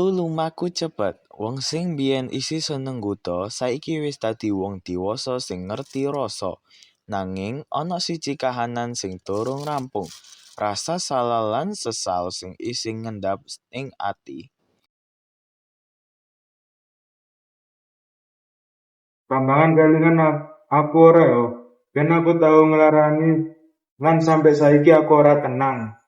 Wektu lumaku cepet. Wong sing biyen isih seneng ngguta, saiki wis dadi wong diwasa sing ngerti rasa. Nanging ana siji kahanan sing durung rampung, rasa salah lan sesal sing isih ngendap ing ati. Pambangan kelingan aku ora yo. Ben aku tau nglarani lan sampe saiki aku ora tenang.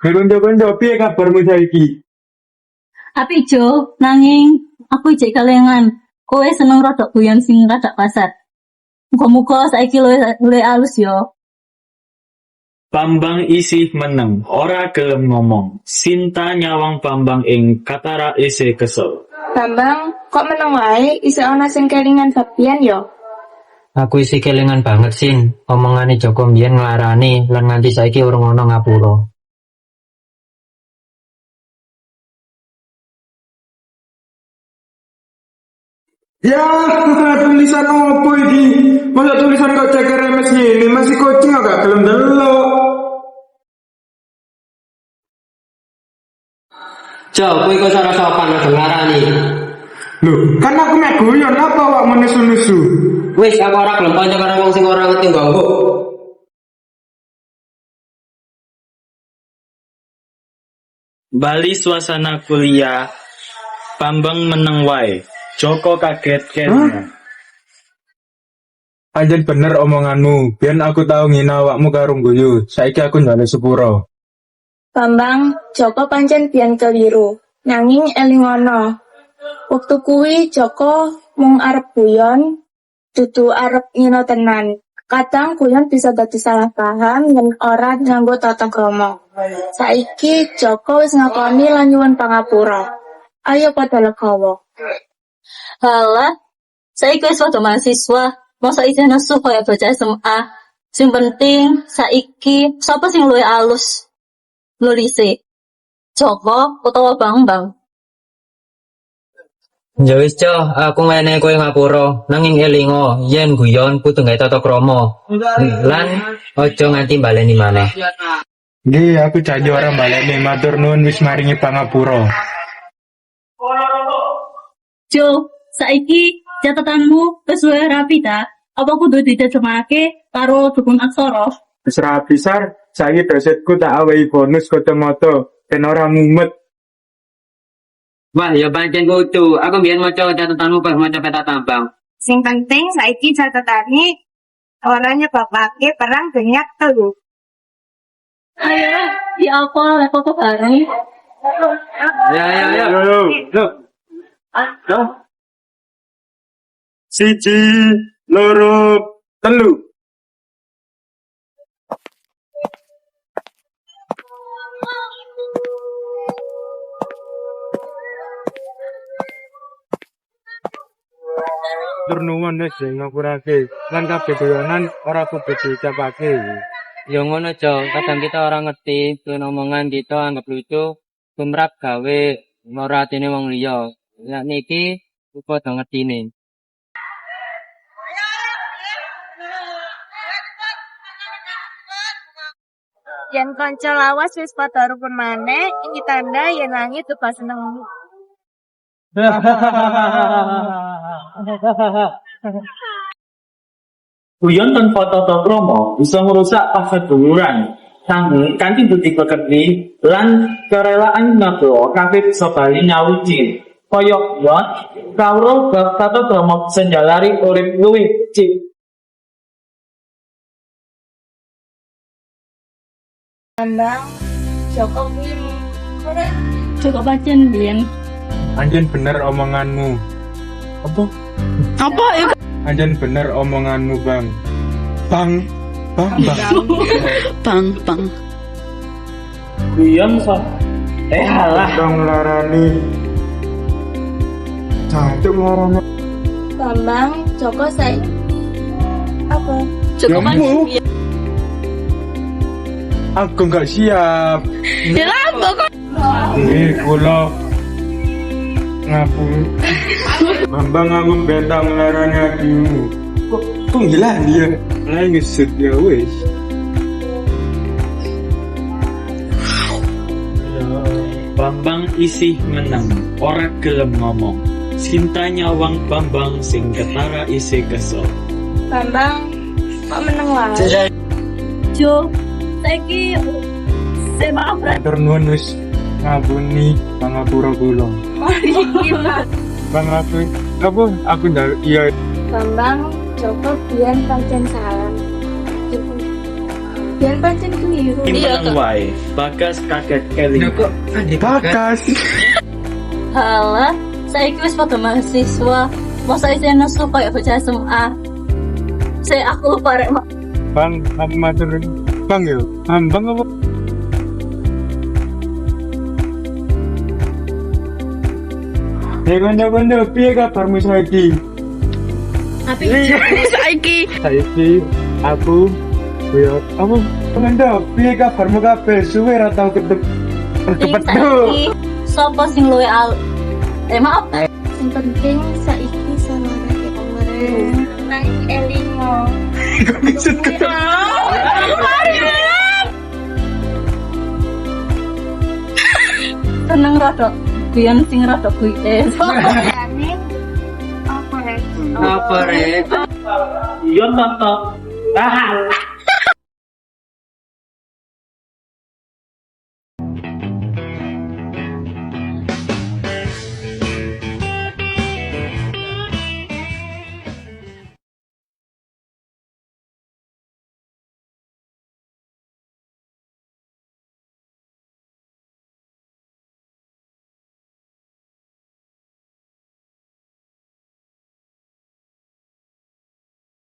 Kondo-kondo piye kabarmu saiki? Apik Jo, nanging aku ijek kalengan. Kowe seneng rodok guyon sing rada kasar. Muga-muga saiki luwih luwih alus yo. Bambang isih meneng, ora gelem ngomong. Sinta nyawang Bambang ing katara isih kesel. Bambang, kok meneng wae isih ana sing kelingan babian yo? Aku isi kelingan banget sin, omongane Joko mbiyen nglarani lan nganti saiki urung ana ngapura. Ya, tulisan opo iki? Masa tulisan kok ceker remes ngene masih kucing agak gelem delok. Jo, kowe kok ora sopan aja nglarani. Lho, kan aku mek guyon apa awakmu nesu-nesu? Wis aku ora gelem kanca karo wong sing ora ngerti nggonggok. Bali suasana kuliah. Bambang meneng wae. Joko kaget kene. Anjen bener omonganmu. Biyen aku tau ngina awakmu karo guyu. Saiki aku njane sepuro. Bambang, Joko pancen biyen keliru. Nanging eling ana. Waktu kuwi Joko mung arep guyon, dudu arep ngino tenan. Kadang guyon bisa dadi salah paham dan ora nganggo tata krama. Saiki Joko wis ngakoni lan nyuwun pangapura. Ayo padha legowo. Halah, saiki wis padha mahasiswa, masa isih nesu kaya bocah SMA. Sing penting saiki sapa sing luwih alus? Lulise. Joko utawa Bambang? Ya wis Jo, aku ngene kowe ngapura, nanging elingo yen guyon kudu gawe tata krama. Lan aja nganti baleni maneh. Nggih, aku janji ora balekne matur nuwun wis maringi pangapura. Jo, saiki catatanmu wis luwih rapi ta? Apa kudu diterjemahake karo dukun aksara? Wis rapi sar, saiki dosetku tak awehi bonus kota moto. ben ora mumet. Wah, ya pancen kudu. Aku biyen maca catatanmu pas maca peta tambang. Sing penting saiki catatane ora nyebabake perang dunia telu. Ayo, ya apa, aku kok bareng. Ya, ya, ya. Yo yo. Yo. Yo. Siji, loro, telu. Turnuwan wis ngapurake. Lan kabeh dolanan ora kudu diucapake. Ya ngono, Jo. Kadang kita orang ngerti, tuh omongan kita anggap lucu, tumrap gawe ngora atine wong liya. Ya niki padha ngertine. Yen kanca lawas wis padha rukun maneh, iki tanda yen langit tuh seneng. Guyon tanpa tata krama bisa merusak paseduluran. Sange kanthi bukti pekerti lan kerelaan ngaku kabeh bisa bali nyawiji. Kaya ya kawruh bab tata krama senjalari urip luwih cik. Bambang, Joko kuwi Cukup pancen biyen. Anjen bener omonganmu. Apa? Apa ya? Anjen bener omonganmu, Bang. Bang. Bang, bang. Bang, bang. Guyon. Eh halah. Dong larani. Cancuk larani. Bambang, Joko saiki apa? Bu. biyen. Aku nggak siap. Ya lah, kok. Eh, kula ngapu. Bambang aku bentang larani hatimu. Kok, kok hilang dia? Ngesut ya wes. Bambang isih menang, ora gelem ngomong. Sinta nyawang Bambang sing ketara isih kesel. Bambang, kok meneng wae? Jo, saiki saya maaf Matur nuwun wis ngabuni pangapura kula. Bang aku apa aku ndal iya Bambang, Joko biyen pancen salah. Biyen pancen keliru. Impan wae, bagas kaget keling. bakas. Halah, saiki wis pada mahasiswa. Masa isi nesu kayak bocah SMA. Saya aku lupa rek, Mak. Bang, aku matur. Bang yo. Bang apa? Ya kondo-kondo, piye kabarmu saiki? Tapi saiki Saiki aku yo apa? Kondo, piye kabarmu kabeh? Suwe ra tau ketemu. Ketemu. sapa sing luwe al Eh maaf, Sing penting saiki salorake umure. Nang elingo. Maksud ketemu. seneng rada guyon sing rada kuwi eh. Jane apa rek? Apa rek? Guyon tata. Ah,